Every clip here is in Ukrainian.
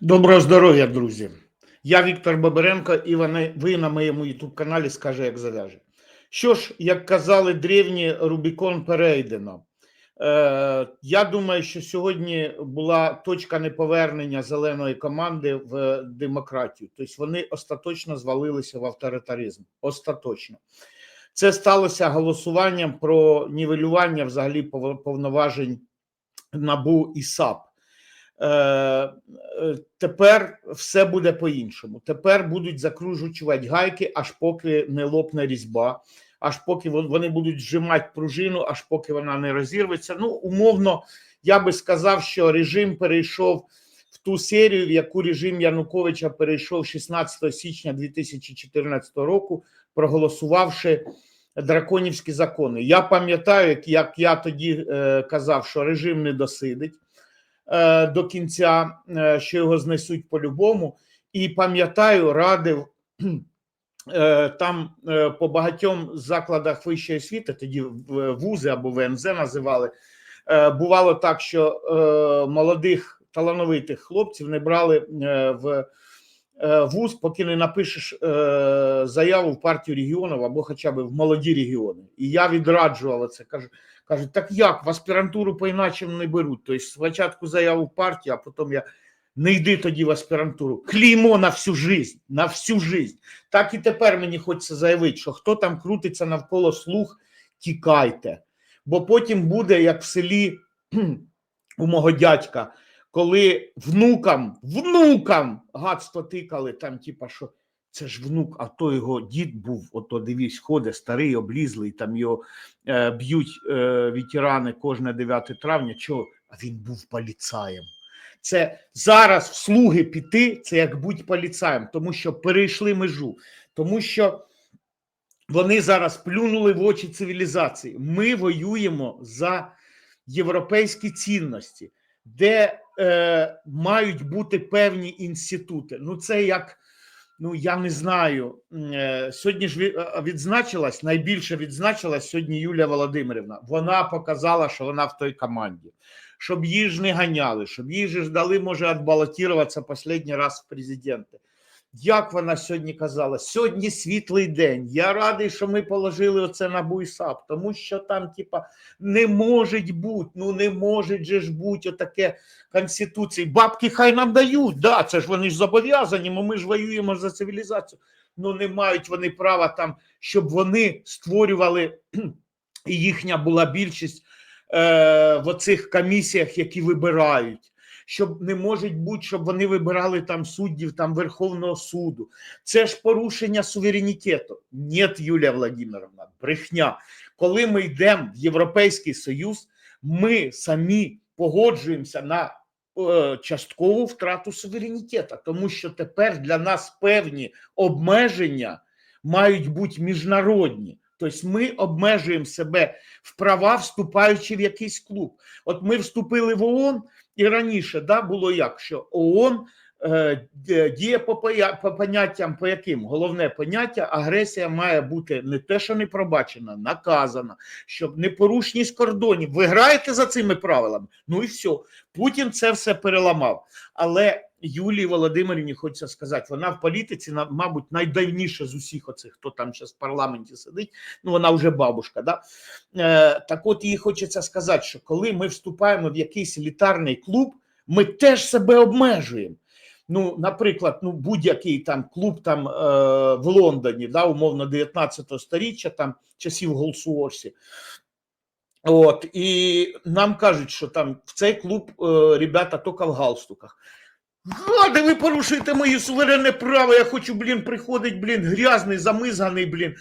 Доброго здоров'я, друзі! Я Віктор Бабиренко, і ви на моєму youtube каналі скаже, як зав'яже. Що ж, як казали древні, Рубікон перейдено. Е, я думаю, що сьогодні була точка неповернення зеленої команди в демократію. Тобто вони остаточно звалилися в авторитаризм. Остаточно. Це сталося голосуванням про нівелювання взагалі повноважень НАБУ і САП. Е, е, тепер все буде по-іншому. Тепер будуть закружувати гайки, аж поки не лопне різьба, аж поки вони будуть зжимати пружину, аж поки вона не розірветься. Ну, умовно, я би сказав, що режим перейшов в ту серію, в яку режим Януковича перейшов 16 січня 2014 року, проголосувавши драконівські закони. Я пам'ятаю, як, я тоді е, казав, що режим не досидить до кінця, е, що його знесуть по-любому. І пам'ятаю, радив е, там е, по багатьом закладах вищої освіти, тоді вузи або ВНЗ називали. е, Бувало так, що е, молодих талановитих хлопців не брали е, в е, вуз, поки не напишеш е, заяву в партію регіонів або хоча б в молоді регіони. І я відраджував це. Кажу, кажуть, так як в аспірантуру по-іначе не беруть. Тобто спочатку заяву в партію, а потім я не йди тоді в аспірантуру. Клеймо на всю жизнь, на всю жизнь. Так і тепер мені хочеться заявити, що хто там крутиться навколо слух, тікайте. Бо потім буде, як в селі у мого дядька, коли внукам, внукам гадство тикали, там, типа, що це ж внук, а то його дід був, ото дивись, ходить старий, облізлий, там його е, б'ють е, ветерани кожне 9 травня. Чого? А він був поліцаєм. Це зараз в слуги піти, це як будь поліцаєм, тому що перейшли межу, тому що вони зараз плюнули в очі цивілізації. Ми воюємо за європейські цінності, де е, мають бути певні інститути. Ну, це як, ну я не знаю. Е, сьогодні ж е, відзначилась, найбільше відзначилась сьогодні Юлія Володимирівна. Вона показала, що вона в той команді. Щоб її ж не ганяли, щоб їй ж дали, може, відбалотуватися останній раз в президенти. Як вона сьогодні казала, сьогодні світлий день. Я радий, що ми положили оце на буйсап, тому що там, типа, не може бути, ну не може же ж бути отаке конституції. Бабки хай нам дають, да, це ж вони ж зобов'язані, бо ми ж воюємо за цивілізацію. Ну не мають вони права там, щоб вони створювали, і їхня була більшість е, в оцих комісіях, які вибирають. Щоб не може бути, щоб вони вибирали там суддів там Верховного суду. Це ж порушення суверенітету. Ні, Юлія Владимировна, брехня. Коли ми йдемо в Європейський Союз, ми самі погоджуємося на е, часткову втрату суверенітету, тому що тепер для нас певні обмеження мають бути міжнародні. Тобто ми обмежуємо себе в права, вступаючи в якийсь клуб. От ми вступили в ООН, і раніше да, було як, що ООН е, діє по, по поняттям, по яким головне поняття агресія має бути не те, що не пробачена, наказана, щоб непорушність кордонів. Ви граєте за цими правилами? Ну і все. Путін це все переламав. Але Юлії Володимирівні хочеться сказати, вона в політиці, мабуть, найдавніше з усіх оцих, хто там зараз в парламенті сидить. Ну вона вже бабушка. Да? Е, так от їй хочеться сказати, що коли ми вступаємо в якийсь елітарний клуб, ми теж себе обмежуємо. Ну, наприклад, ну будь-який там клуб там е, в Лондоні, да, умовно 19 сторіччя, там часів Голсуорсі. От і нам кажуть, що там в цей клуб е, ребята тільки в галстуках. Гади, ви порушуєте мої суверенне право. Я хочу, блін, приходить, блін, грязний, замизганий, блін,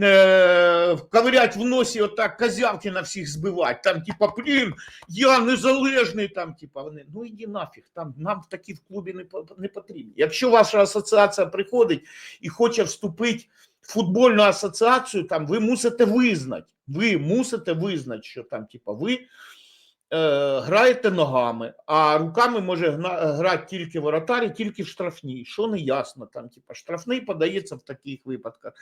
е, ковирять в носі, отак козявки на всіх збивати. Там, типа, блін, я незалежний. Там, типа, вони, ну іди нафіг, там нам такі в клубі не, не потрібні. Якщо ваша асоціація приходить і хоче вступити в футбольну асоціацію, там ви мусите визнати, ви мусите визнати, що там, типа, ви граєте ногами, а руками може грати тільки воротар і тільки в штрафній. Що не ясно там, типа штрафний подається в таких випадках.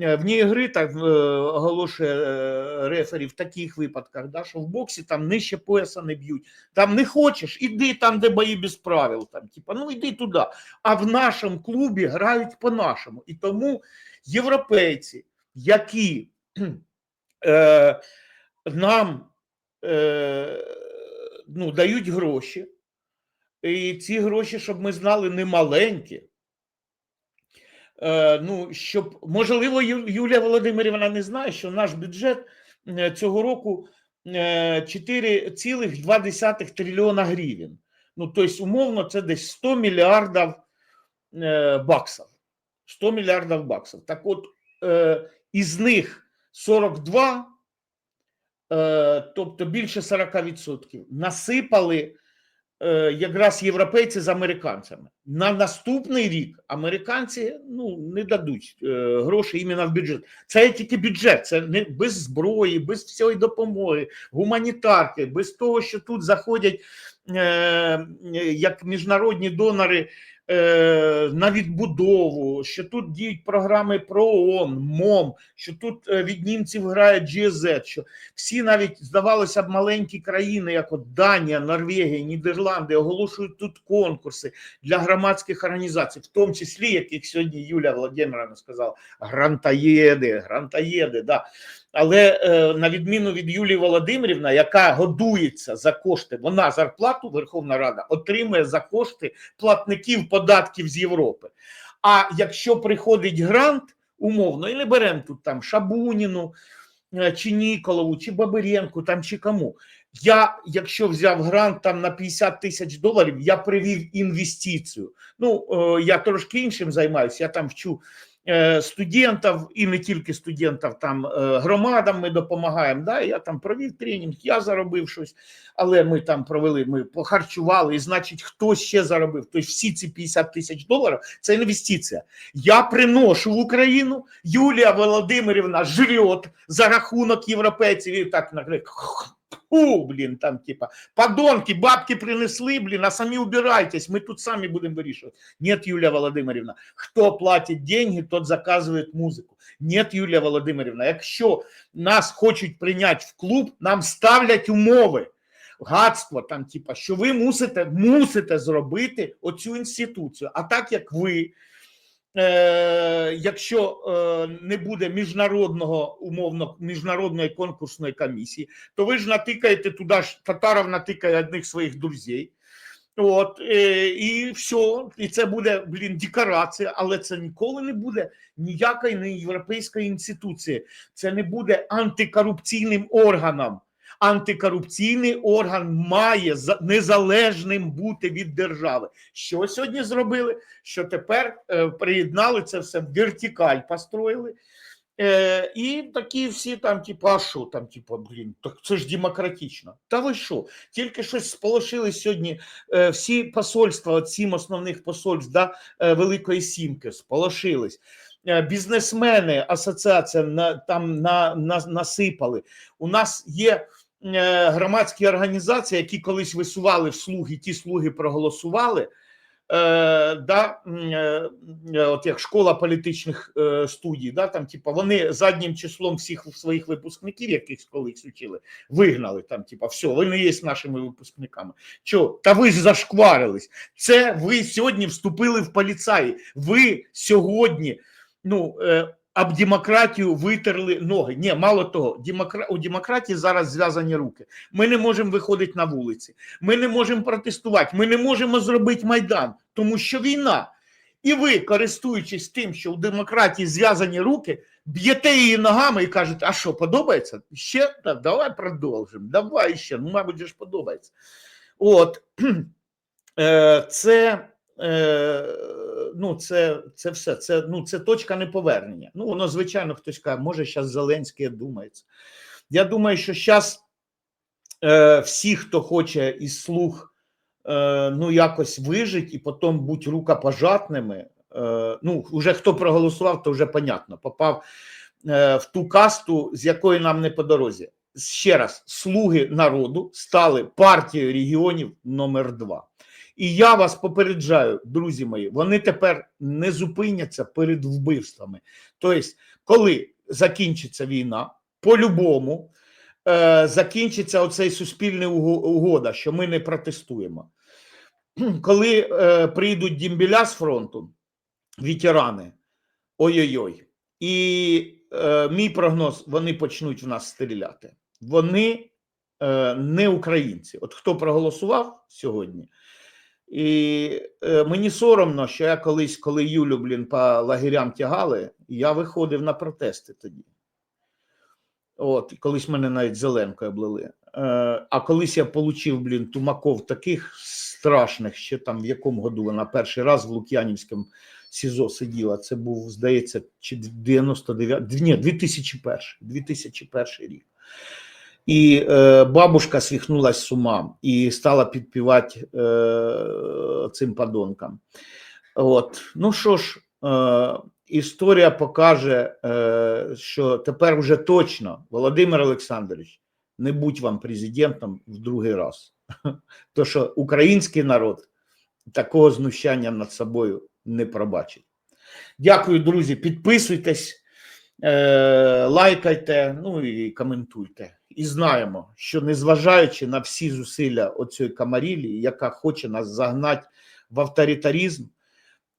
Е, Вні гри так е, оголошує е, рефері в таких випадках, да, що в боксі там нижче пояса не б'ють. Там не хочеш, іди там, де бої без правил. Там, типа, ну йди туди. А в нашому клубі грають по-нашому. І тому європейці, які е, нам е, ну, дають гроші, і ці гроші, щоб ми знали, не маленькі. Е, ну, щоб, можливо, Юлія Володимирівна не знає, що наш бюджет е, цього року е, 4,2 трильйона гривень. Ну, тобто, умовно, це десь 100 мільярдів е, баксів. 100 мільярдів баксів. Так от, е, із них 42, е, тобто більше 40%, насипали е, якраз європейці з американцями. На наступний рік американці ну, не дадуть е, гроші іменно в бюджет. Це тільки бюджет, це не без зброї, без всієї допомоги, гуманітарки, без того, що тут заходять е, як міжнародні донори е, на відбудову, що тут діють програми про ООН, МОМ, що тут е, від німців грає GZ, що всі навіть здавалося б маленькі країни, як от Данія, Норвегія, Нідерланди, оголошують тут конкурси для громадських організацій, в тому числі, яких сьогодні Юлія Володимировна сказала, грантаєди, грантаєди, да. Але е, на відміну від Юлії Володимирівна, яка годується за кошти, вона зарплату Верховна Рада отримує за кошти платників податків з Європи. А якщо приходить грант, умовно, і не беремо тут там Шабуніну, е, чи Ніколову, чи Бабиренку, там чи кому. Я, якщо взяв грант там на 50 тисяч доларів, я привів інвестицію. Ну, е, я трошки іншим займаюся, я там вчу студентів і не тільки студентів, там е, громадам ми допомагаємо. Да? Я там провів тренінг, я заробив щось, але ми там провели, ми похарчували, і значить, хто ще заробив. Тобто всі ці 50 тисяч доларів це інвестиція. Я приношу в Україну, Юлія Володимирівна жрет за рахунок європейців і так наклик. Фу, блін, там, типа, подонки, бабки принесли, блін, а самі убирайтесь, ми тут самі будемо вирішувати. Нет, Юлія Володимирівна, хто платить деньги, тот заказує музику. Нет, Юлія Володимирівна, якщо нас хочуть прийняти в клуб, нам ставлять умови. Гадство там, типа, що ви мусите, мусите зробити оцю інституцію. А так як ви, якщо е, не буде міжнародного умовно міжнародної конкурсної комісії, то ви ж натикаєте туди ж Татаров натикає одних своїх друзів. От е, і все, і це буде блін декорація, але це ніколи не буде ніякої не європейської інституції. Це не буде антикорупційним органом. Антикорупційний орган має незалежним бути від держави. Що сьогодні зробили? Що тепер е, приєднали це все вертикаль, построїли. Е, і такі всі там, типу, а що там, типу, блін, так це ж демократично. Та ви що? Тільки щось сполошили сьогодні е, всі посольства, сім основних посольств да, е, Великої Сімки, сполошились. Е, Бізнесмени, асоціація на, там на, на, насипали. У нас є громадські організації, які колись висували слуги, ті слуги проголосували. Е, да, е, е, от як школа політичних е, студій, да, там, типа, вони заднім числом всіх своїх випускників, яких колись учили, вигнали там, типа, все, ви не є нашими випускниками. Чо? Та ви ж зашкварились. Це ви сьогодні вступили в поліцаї. Ви сьогодні, ну. Е, об демократію витерли ноги. Ні, мало того, у демократії зараз зв'язані руки. Ми не можемо виходити на вулиці, ми не можемо протестувати, ми не можемо зробити майдан, тому що війна. І ви, користуючись тим, що у демократії зв'язані руки, б'єте її ногами і кажете, а що, подобається? Ще Та давай продовжимо, давай ще, ну, мабуть, ж подобається. От е, це. Е, ну, це, це все. Це, ну, це точка неповернення. Ну, воно, звичайно, хтось каже, може, зараз Зеленський думається. Я думаю, що зараз е, всі, хто хоче із слух, е, ну, якось вижить і потім бути рукопожатними. Ну, вже хто проголосував, то вже понятно. Попав в ту касту, з якої нам не по дорозі. ще раз, слуги народу стали партією регіонів номер два. І я вас попереджаю, друзі мої, вони тепер не зупиняться перед вбивствами. Тобто, коли закінчиться війна, по-любому е, закінчиться оцей суспільний угода, що ми не протестуємо. Коли е, прийдуть дімбіля з фронту, ветерани, ой-ой-ой. І е, мій прогноз: вони почнуть в нас стріляти. Вони е, не українці. От хто проголосував сьогодні, і е, мені соромно, що я колись, коли Юлю, блін, по лагерям тягали, я виходив на протести тоді. От, колись мене навіть зеленкою облили. Е, а колись я получив, блін, тумаков таких страшних, ще там в якому году вона перший раз в Лук'янівському СІЗО сиділа. Це був, здається, чи 99, ні, 2001, 2001 рік. І е, бабушка свихнулась з ума і стала підпівати е, цим подонкам. От. Ну що ж, е, історія покаже, е, що тепер вже точно Володимир Олександрович, не будь вам президентом в другий раз. То що український народ такого знущання над собою не пробачить. Дякую, друзі. Підписуйтесь, е, лайкайте, ну і коментуйте. І знаємо, що незважаючи на всі зусилля оцієї камарілії, яка хоче нас загнати в авторитаризм,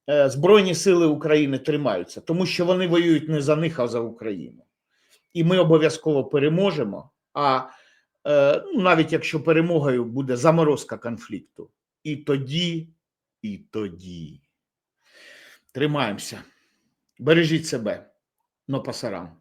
е, Збройні сили України тримаються, тому що вони воюють не за них, а за Україну. І ми обов'язково переможемо. А е, ну, навіть якщо перемогою буде заморозка конфлікту, і тоді, і тоді. Тримаємося. Бережіть себе. Но пасарам.